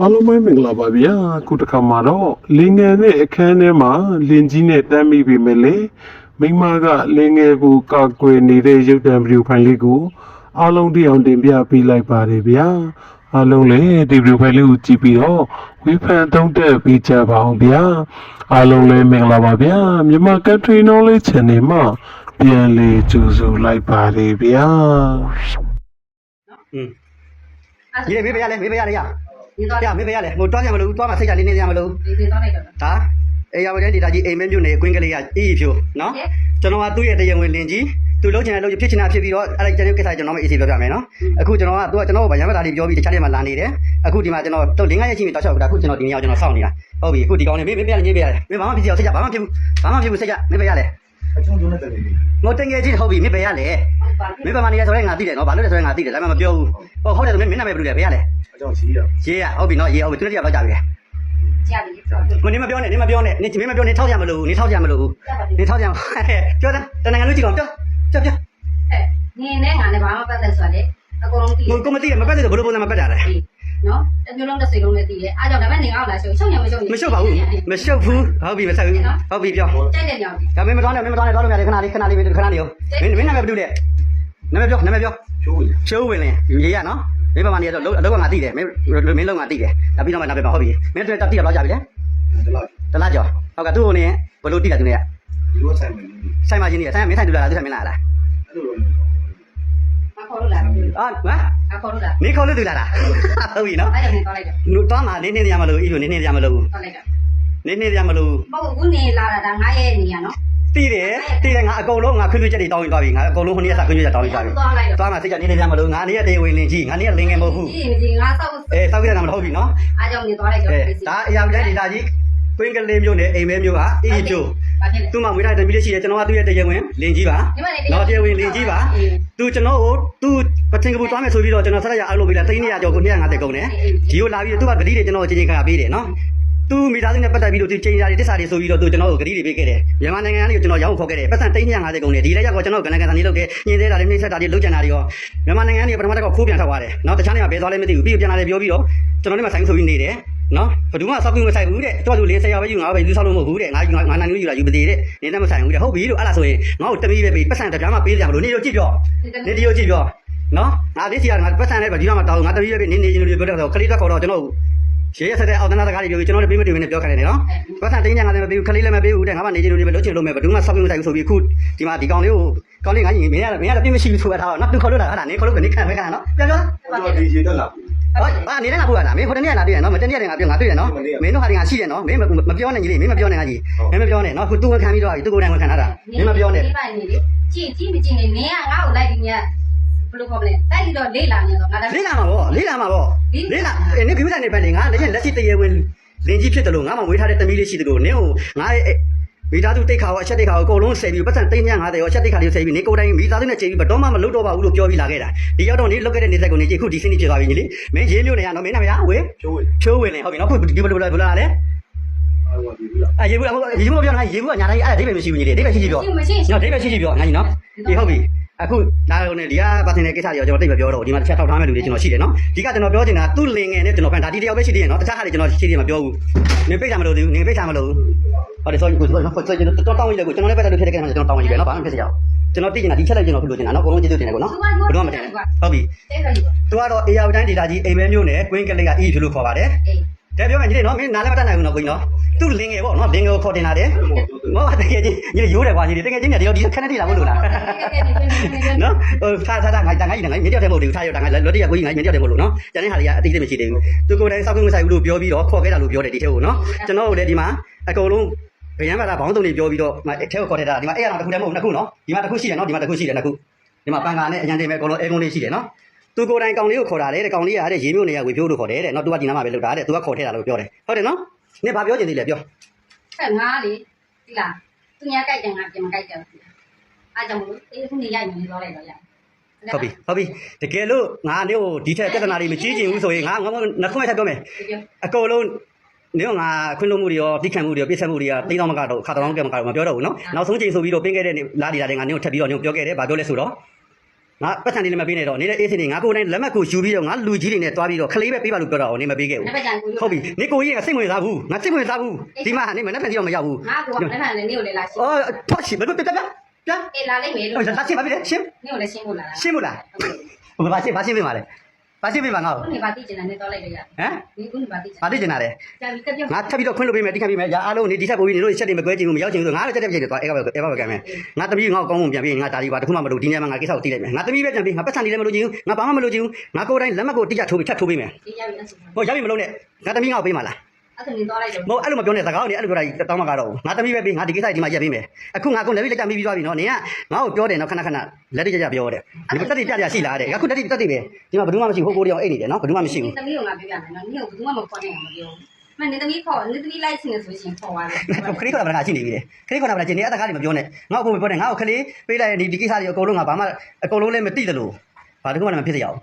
အားလုံးပဲမင်္ဂလာပါဗျာခုတစ်ခါမှာတော့လင်ငယ်နဲ့အခန်းထဲမှာလင်ကြီးနဲ့တမ်းမိပြီမဲ့လေမိန်းမကလင်ငယ်ကိုကာကွယ်နေတဲ့ရုပ်တံဗီဒီယိုဖိုင်လေးကိုအားလုံးတိအောင်တင်ပြပေးလိုက်ပါတယ်ဗျာအားလုံးလည်းဒီဗီဒီယိုဖိုင်လေးကိုကြည့်ပြီးတော့ဝေဖန်သုံးသပ်ပေးကြပါအောင်ဗျာအားလုံးလည်းမင်္ဂလာပါဗျာမြန်မာ Country Knowledge Channel မှာပြန်လည်ကြိုဆိုလိုက်ပါတယ်ဗျာอืมအဲ့ဒီဒါလေမေးပေးရလဲမေးပေးရလဲရဒီတော့ ရမေးပေးရလဲဟိုတွားကြမလို့တွားမှစိတ်ချလေးနေကြမလို့ဒီဒီတော့လိုက်တော့ဒါအေးရပါတဲ့ဒေတာကြီးအိမ်မဲမြို့နယ်ကွင်းကလေးကအေးဖြိုနော်ကျွန်တော်ကသူ့ရဲ့တရားဝင်လင်ကြီးသူလုံးချင်တဲ့လုံးဖြစ်ချင်တာဖြစ်ပြီးတော့အဲ့ဒါကျွန်တော်ကိစ္စကျွန်တော်မအေးစီပြောပြမယ်နော်အခုကျွန်တော်ကသူကကျွန်တော်ကိုဗရမ်းမတာလေးပြောပြီးတခြားတွေမှာလာနေတယ်အခုဒီမှာကျွန်တော်တော့လင်းငါရဲ့ချင်းပြီးတောက်ချောက်တာအခုကျွန်တော်ဒီနေရာကိုကျွန်တော်စောင့်နေတာဟုတ်ပြီအခုဒီကောင်းနေမေးမေးပေးရလဲမေးပေးရလဲမေးဘာမှဖြစ်စီအောင်စိတ်ချဘာမှဖြစ်ဘူးဘာမှဖြစ်ဘူးစိတ်ချမေးပေးရလဲ အချုံချုံနဲ့တကယ်ကြီးငိုတင်ငယ်ချင်းဟုတ်ပြီမေးပေးရလဲမေးပါမနေရဆိုရင်ငါသိတယ်နော်ဘာလို့လဲဆိုရင်ငါသိတယ်ဒါမှမပြောဘူးဟုတ်ဟုတ်တယ်ဆိုမင်းနာမည်ဘယ်လိုလဲပေးရလဲအကြောင်းရှိတာရေးရဟုတ်ပြီနော်ရေးဟုတ်ပြီသူတို့တရားတော့ကြပြီကြာပြီမနေမပြောနဲ့နေမပြောနဲ့နေမင်းမပြောနေထောက်ကြမလို့နေထောက်ကြမလို့နေထောက်ကြမပြောတယ်တနိုင်ငံလူကြည့်ကောင်ပြောပြောပြောဟဲ့နင်းနဲ့ငါနဲ့ဘာမှပတ်သက်ဆိုတယ်အကုန်လုံးတည်ကိုကိုမသိမပတ်တဲ့ဘယ်လိုပုံစံမပတ်တာလဲ နော်တမျိုးလုံးတစ်စိတ်လုံးနဲ့တည်တယ်အားကြောင့်ဒါပေမဲ့နေအောင်လာရှုပ်ရှုပ်ညမရှုပ်မရှုပ်ပါဘူးမရှုပ်ဘူးဟုတ်ပြီမဆက်ဘူးဟုတ်ပြီပြောကြိုက်တဲ့ညောင်ဒါမင်းမတော်နဲ့မင်းမတော်နဲ့တော့လို့ရတယ်ခဏလေးခဏလေးခဏလေးခဏလေးမင်းမင်းနာမည်ဘယ်လိုလဲနာမည်ပြောနာမည်ပြောချိုးဝင်ချိုးဝင်လင်းရေးရနော်မင်းပမာနေတော့အလောကငါသိတယ်မင်းမင်းလုံးငါသိတယ်ဒါပြီးတော့မှနာမည်ပါဟုတ်ပြီမင်းတို့တက်တိရတော့ကြပြီလေဒီလောက်တလားကြောဟုတ်ကဲ့သူ့ကိုနေဘယ်လိုတိတယ်သူနေဒီလိုဆိုင်မယ်ဆိုင်မချင်းနေဆိုင်မင်းဆိုင်တူလာလားသူဆိုင်မင်းလာလားအဲ့လိုတော့အ ခေါ်လို့လာအာဟမ်အခေါ်လို့လာနေခေါ်လို့တူလာလားဟုတ်ပြီနော်အဲ့ဒါနဲ့တော့လိုက်တော့လူတော့မှနေနေရမလို့ဤလိုနေနေရမလို့တော့လိုက်တော့နေနေရမလို့မဟုတ်ဘူးနေလာတာဒါငါရဲ့နေရနော်တီးတယ်တီးတယ်ငါအကုန်လုံးငါခွင့်ပြုချက်တွေတောင်းပြီးသွားပြီငါအကုန်လုံးခုနေ့ကစခွင့်ပြုချက်တောင်းပြီးသွားပြီတော့လိုက်တော့သွားမှစိတ်ကြနေနေရမလို့ငါနေရတေဝင်လင်ကြီးငါနေရလင်ငယ်မဟုတ်ဘူးဒီဒီငါစောက်အဲတောက်ကြတာမဟုတ်ပြီနော်အားကြောင့်နေတော့လိုက်တော့အဲဒါအရာပြတဲ့ဒေတာကြီး ကွင်းကလေးမျိုးနဲ့အိမ်မဲမျိုးကအေးကျိုးဘာဖြစ်လဲသူ့မှာမွေးထားတဲ့သမီးလေးရှိတယ်ကျွန်တော်ကသူ့ရဲ့တရားဝင်လင်ကြီးပါဒီမှာနေနော်တရားဝင်လင်ကြီးပါသူကျွန်တော်ကိုသူပတင်ကပူသွားမယ်ဆိုပြီးတော့ကျွန်တော်ဆက်ရအားလုပ်ပြီးလာ300ကျော်ကို250ကုန်တယ်ဒီကိုလာပြီးသူကဂတိတွေကျွန်တော်ကိုချင်းချင်းခါပေးတယ်နော်သူမိသားစုနဲ့ပတ်သက်ပြီးတော့သူချင်းရာတွေတစ္ဆာတွေဆိုပြီးတော့သူကျွန်တော်ကိုဂတိတွေပေးခဲ့တယ်မြန်မာနိုင်ငံကနေကျွန်တော်ရောင်းခေါ်ခဲ့တယ်ပတ်စံ350ကုန်တယ်ဒီလည်းရောက်တော့ကျွန်တော်ကနကန်ကန်နေလုပ်တယ်ညင်သေးတာတွေနှိမ့်ဆက်တာတွေလုပ်ကြံတာတွေရောမြန်မာနိုင်ငံကနေပထမတစ်ခါခိုးပြန်ထောက်သွားတယ်နော်တခြားနေရာဘယ်သွားလဲမသိဘူးပြီးပြန်လာတယ်ပြောပြီးတော့ကျွန်တော်တို့မှဆိုင်ဆိုပြီးနေတယ် နော်ဘယ်သူမှစောက်ကူမဆိုင်ဘူးတဲ့တော်သူလေးဆယ်ရောက်ပဲယူငါပဲယူဆောက်လို့မဟုတ်ဘူးတဲ့ငါငါနိုင်လို့ယူလာယူပသေးတဲ့နေနဲ့မဆိုင်ဘူးတဲ့ဟုတ်ပြီလို့အဲ့ဒါဆိုရင်ငါ့ကိုတမီးပဲပေးပတ်စံတပြားမှပေးကြမလို့နေရောကြည့်ပြောနေဒီရောကြည့်ပြောနော်ငါဒီစီကငါပတ်စံနဲ့ဒီမှာတောင်းငါတမီးပဲပေးနေနေချင်းလို့ပြောတော့ခလေးတက်ခေါ်တော့ကျွန်တော်ရှေ့ရဆက်တဲ့အောက်တနာတကားတွေပြောပြီးကျွန်တော်လည်းပေးမတွေ့ဘဲနဲ့ပြောခိုင်းတယ်နော်ပတ်စံတင်းညာငါလည်းမပေးဘူးခလေးလည်းမပေးဘူးတဲ့ငါမှနေချင်းလို့ပဲလို့ချင်လို့မယ်ဘယ်သူမှစောက်ကူမဆိုင်ဘူးဆိုပြီးခုဒီမှာဒီကောင်လေးကိုကောင်လေးငါညီမင်းရမင်းရပြင်းမရှိဘူးဆိုတာတော့နော်သူခေါ်လို့လာဟာနေခေါ်လို့ကနေခံပဲခံနော်ပြောပြောတော့ဒီရေတက်လာ ဟာအာနေနဲ့ငါပို့ရတာမင်းဟိုတနေ့ကလာတွေ့ရနော်မတနေ့ကငါပြောငါတွေ့ရနော်မင်းတို့ဟာဒီငါရှိတယ်နော်မင်းမပြောနဲ့ကြီးလေးမင်းမပြောနဲ့ငါကြီးမင်းမပြောနဲ့နော်ခုသူ့ဝန်ခံပြီးတော့သူ့ကိုယ်တိုင်ဝန်ခံထားတာမင်းမပြောနဲ့ဒီပိုင်းနေလေကြည့်ကြည့်မကြည့်နေနင်းကငါ့ကိုလိုက်ပြီးမြတ်ဘယ်လိုခေါ်မလဲတိုက်ပြီးတော့လေးလာနေတော့ငါလည်းလေးလာမှာဗောလေးလာမှာဗောလေးလာအေးနေပြပြတဲ့နေပတ်နေငါလည်းလက်ရှိတရေဝင်လင်းကြီးဖြစ်တယ်လို့ငါမှမွေးထားတဲ့တမီးလေးရှိတယ်လို့နင်းကိုငါရဲ့ မိသားစုတိတ်ခါရောအချက်တိတ်ခါရောအကုန်လုံးဆယ်ပြီးပတ်စံ350ရောအချက်တိတ်ခါလေးဆယ်ပြီးနေကိုယ်တိုင်မိသားစုနဲ့ချိန်ပြီးဘတော်မှမလုပ်တော့ပါဘူးလို့ပြောပြီးလာခဲ့တာဒီရောက်တော့နေလုတ်ခဲ့တဲ့နေဆက်ကိုနေကြည့်ခုဒီစင်းကြီးဖြစ်သွားပြီညီလေးမင်းရေးမျိုးနေရနော်မင်းနာမည်ဝေချိုးဝင်ချိုးဝင်လေဟုတ်ပြီနော်ခုဒီဘယ်လိုလဲဘယ်လိုလဲအဲ့ဒါဒီလိုလားအဲရေဘူးရေဘူးပြောငါရေဘူးကညာတိုင်းအဲ့ဒါဒိဗယ်မရှိဘူးညီလေးဒိဗယ်ရှိရှိပြောကြည့်မရှိနော်ဒိဗယ်ရှိရှိပြောငါကြီးနော်ဒီဟုတ်ပြီအခုဒါရုံနဲ့ဒီကပါတင်တဲ့ကိစ္စတွေကျွန်တော်တိတ်မပြောတော့ဒီမှာတစ်ချက်ထောက်ထားမဲ့လူတွေကျွန်တော်ရှိတယ်နော်ဒီကကျွန်တော်ပြောချင်တာသူ့လင်ငယ်နဲ့ကျွန်တော်ဖန်ဒါဒီတယောက်ပဲရှိသေးတယ်နော်တခြားဟာတွေကျွန်တော်ရှိသေးတယ်မပြောဘူးနင်ပိတ်တာမလို့သေးဘူးနင်ပိတ်တာမလို့ ဟုတ်တယ်ဆိုကိုဆိုဆိုကျွန်တော်တောင်းရည်ကိုကျွန်တော်လည်းပတ်သက်လို့ဖြစ်တဲ့ကိစ္စမှာကျွန်တော်တောင်းရည်ပဲနော်ဘာမှဖြစ်စရာကျွန်တော်သိနေတာဒီချက်လိုက်ကျွန်တော်ဖြစ်လို့ချင်တာနော်အကုန်လုံးကျေးဇူးတင်တယ်ကိုနော်ဘယ်တော့မှမတင်ဟုတ်ပြီတဲ့ခါကြီးသူကတော့ AR တိုင်း data ကြီးအိမ်မဲမျိုးနဲ့ Queen ကလေးက E ဖြစ်လို့ခေါ်ပါတယ်အေးတဲ့ပြောမယ်ညီလေးနော်မင်းနားလည်းမတတ်နိုင်ဘူးနော်ကိုကြီးနော်သူ့လင်ငယ်ပေါ့နော်လင်ငယ်ကိုခေါ်တင်လာတယ်မဟုတ်ဘူးမောတကယ်ကြီးညီရိုးတယ်ကွာညီတကယ်ကြီးညဒီတော့ဒီခဏတည်းလာမလို့လားနော်ဟိုထားထားတာငါတန်ငါကြီးငါမြေတယောက်တည်းမဟုတ်ဘူးထားရတာငါလော်တရကိုကြီးငါမြေတယောက်တည်းမဟုတ်လို့နော်ကျန်တဲ့ဟာတွေကအတိအကျမရှိသေးဘူးသူကိုယ်တိုင်စောက်ခွင့်မဆိုင်ဘူးလို့ပြောပြီးတော့ခေါ်ခဲ့တာလို့ပြောတယ်ဒီထဲကိုနော်ကျွန်တော်တို့လည်းဒီမှာအကုန်လုံး ဗျံပါတာဘောင်းတုံတွေပြောပြီးတော့အဲထဲကိုခေါ်ထည့်တာဒီမှာအဲ့ရတာတစ်ခုတည်းမဟုတ်နှစ်ခုနော်ဒီမှာတစ်ခုရှိတယ်နော်ဒီမှာတစ်ခုရှိတယ်နှစ်ခုဒီမှာပန်ကာနဲ့အရန်တင်မဲ့အကုန်လုံးအဲကုန်းလေးရှိတယ်နော်သူကိုယ်တိုင်ကောင်လေးကိုခေါ်တာလေတဲ့ကောင်လေးကတဲ့ရေမျိုးနေရဝေဖြိုးလို့ခေါ်တယ်တဲ့နော်သူကဒီနားမှာပဲလောက်တာတဲ့သူကခေါ်ထည့်တာလို့ပြောတယ်ဟုတ်တယ်နော်နင်ဘာပြောချင်သေးလဲပြောဖက်ငါလေဒီလားသူညာကြိုက်တယ်ငါပြန်မကြိုက်တယ်အားကြောင့်မလို့အေးခုနေရိုက်နေတော့လိုက်တော့ရဟုတ်ပြီဟုတ်ပြီတကယ်လို့ငါနေကိုဒီထက်ပြဿနာတွေမကြီးကျင်ဘူးဆိုရင်ငါငါနှခုမဲ့ထပ်ပြောမယ်အကုန်လုံး နေကငါခွင့်လို့မှုတွေရောတိခံမှုတွေရောပြစ်ဆက်မှုတွေကတိတ်တော့မကတော့ခါတောင်းကဲမကတော့မပြောတော့ဘူးနော်နောက်ဆုံးချိန်ဆိုပြီးတော့ပင်းခဲ့တဲ့လာဒီလာတဲ့ငါနေကိုထပ်ပြီးတော့နေပြောခဲ့တယ်ဗာပြောလဲဆိုတော့ငါပတ်စံလေးလည်းမပေးနဲ့တော့နေတဲ့အေးစင်နေငါကိုယ်တိုင်လက်မှတ်ကိုယူပြီးတော့ငါလူကြီးတွေနဲ့တွားပြီးတော့ခလေးပဲပေးပါလို့ပြောတော့နေမပေးခဲ့ဘူးလက်ဖက်ကြံကိုဟုတ်ပြီနေကိုကြီးကစိတ်ဝင်စားဘူးငါစိတ်ဝင်စားဘူးဒီမှာနေမနဲ့ဖက်စီတော့မရောက်ဘူးငါကလက်ဖက်လည်းနေကိုလည်းလာရှင်းအော်တော့ရှိဘယ်လိုပြပြပြပြအေးလာလိုက်မယ်လို့ဟိုလာရှင်းပါပြီလေရှင်းနေကိုလည်းရှင်းဖို့လာတာရှင်းမလားဟိုဘာရှင်းဘာရှင်းပေးပါလဲ ဘာရှင်းပေးပါငါ့ကိုခုနေပါတိကျင်တယ်တော့လိုက်တယ်ရဟမ်ဒီခုနေပါတိကျင်ဘာသိကျင်တာလဲကြာပြီတက်ပြောငါထပ်ပြီးတော့ခွင့်လို့ပေးမယ်တိခတ်ပေးမယ်ရာအားလုံးနေဒီထက်ပိုပြီးနေလို့ချက်တွေမကွဲချင်ဘူးမရောက်ချင်ဘူးငါလည်းတက်တက်ပြည့်တယ်သွားအဲကပဲအဲကပဲကမ်းမယ်ငါတမီးငါ့ကိုကောင်းကုန်ပြန်ပြီးငါတာဒီပါတခုမှမလုပ်ဒီနေ့မှငါကိစ္စကိုသိလိုက်မယ်ငါတမီးပဲပြန်ပြီးငါပတ်စံနေလည်းမလုပ်ချင်ဘူးငါဘာမှမလုပ်ချင်ဘူးငါကိုယ်တိုင်လက်မှတ်ကိုတိကျထိုးပြီးထပ်ထိုးပေးမယ်ဒီကြပြီအဆူဟိုရောက်ပြီမလုပ်နဲ့ငါတမီးငါ့ကိုပေးမှာလား အဲ့ဒါနေတော့လိုက်တယ်မဟုတ်အဲ့လိုမပြောနဲ့စကားကိုနေအဲ့လိုပြောတာကြီးတောင်းမကတော့ဘူးငါတမီးပဲပေးငါဒီကိစ္စဒီမှာရက်ပေးမယ်အခုငါကုန်လက်ပြီးလက်ချမိပြီးသွားပြီနော်နင်ကငါ့ကိုပြောတယ်နော်ခဏခဏလက်တိကျကျပြောတယ်ဒီတက်တိပြပြရှိလားတဲ့အခုတက်တိတက်တိပဲဒီမှာဘယ်သူမှမရှိဘူးဟိုကိုတယောက်အိတ်နေတယ်နော်ဘယ်သူမှမရှိဘူးသမီးကငါပြောရမယ်နော်နေကိုဘူးမှမခေါ်နိုင်အောင်မပြောမနေသမီးခေါ်နေသမီးလိုက်စင်ဆိုရှင်ခေါ်သွားတယ်ခရီးခေါ်တာကရှိနေပြီလေခရီးခေါ်တာကကျင်နေအတကားတွေမပြောနဲ့ငါ့ကိုပြောတယ်ငါ့ကိုခလေးပေးလိုက်ဒီဒီကိစ္စတွေအကုန်လုံးငါဘာမှအကုန်လုံးလည်းမသိတယ်လို့ဘာတခုမှလည်းမဖြစ်ရအောင်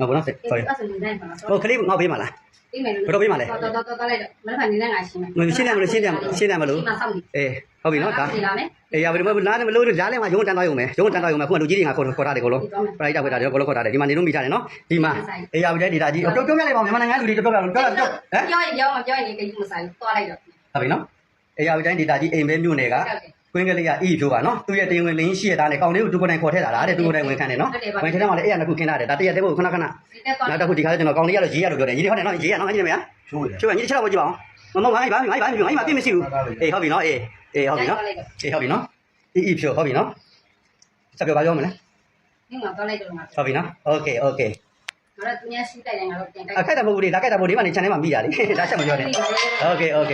ငါဘောနော် sorry အဲ့ဒါဆိုနေနိုင်ပါလားဟိုခလေးငါ့ပေးမှာလားပြီးမယ်တော့တော့တော့တော့လိုက်တော့မနေ့ကနေလည်းငါရှင်းမယ်ရှင်းတယ်မလို့ရှင်းတယ်ရှင်းတယ်မလို့ဒီမှာစောင့်နေအေးဟုတ်ပြီနော်ဒါဒီလာမယ်အေးရပြီမလားမလို့လားလည်းမရုံးတန်းသွားရုံပဲရုံးတန်းသွားရုံပဲခုကလူကြီးတွေငါခေါ်ခေါ်တာတယ်ကိုလုံးပရိုက်တာခွဲတာတယ်ကိုလုံးခေါ်တာတယ်ဒီမှာနေလို့မိထားတယ်နော်ဒီမှာအေးရပြီတဲ့ဒေတာကြီးပြောပြောပြလိုက်ပါဦးမြန်မာနိုင်ငံလူတွေပြောပြပြောပြောပြောဟမ်ပြောရင်ပြောမပြောရင်ကိစ္စမဆိုင်သွားလိုက်တော့ဟုတ်ပြီနော်အေးရပြီတိုင်းဒေတာကြီးအိမ်ပဲမြို့နယ်က ကွင်းကလေးကအီဖြိုးပါနော်သူ့ရဲ့တင်ဝင်လင်းရှိရတာနဲ့ကောင်လေးကိုသူကိုယ်တိုင်ခေါ်ထည့်တာလားတဲ့သူကိုယ်တိုင်ဝင်ခံတယ်နော်ဝင်ထည့်တယ်မှာလည်းအဲ့ရနှစ်ခုခင်းတာတယ်ဒါတရက်တည်းကိုခဏခဏ ဒီတက်သွား နောက်တစ်ခုဒီခါကျကျွန်တော်ကောင်လေးကတော့ရေးရလို့ပြောတယ်ရေးတယ်ဟုတ်တယ်နော်ရေးရနော်ငါကြီးနေမလား ချိုးတယ် ချိုးရင်ရေးချက်တော့ကြည့်ပါအောင်မမငါ့ဘာငါ့ဘာငါ့ဘာပြည့်မရှိဘူးအေးဟုတ်ပြီနော်အေးအေးဟုတ်ပြီနော်အေးဟုတ်ပြီနော်အီအီဖြိုးဟုတ်ပြီနော်စပြောပါပြောမလဲ ဒီမှာသွားလိုက်တော့မှာ ဟုတ်ပြီနော်โอเคโอเค ငါတို့သူများရှိတိုက်တယ်ငါတို့ပြန်တိုက် အခက်တမဟုတ်ဘူးလေဒါခက်တမဟုတ်ဒီမှာနေ channel မှာမိတာလေဒါချက်မပြောနဲ့โอเคโอเค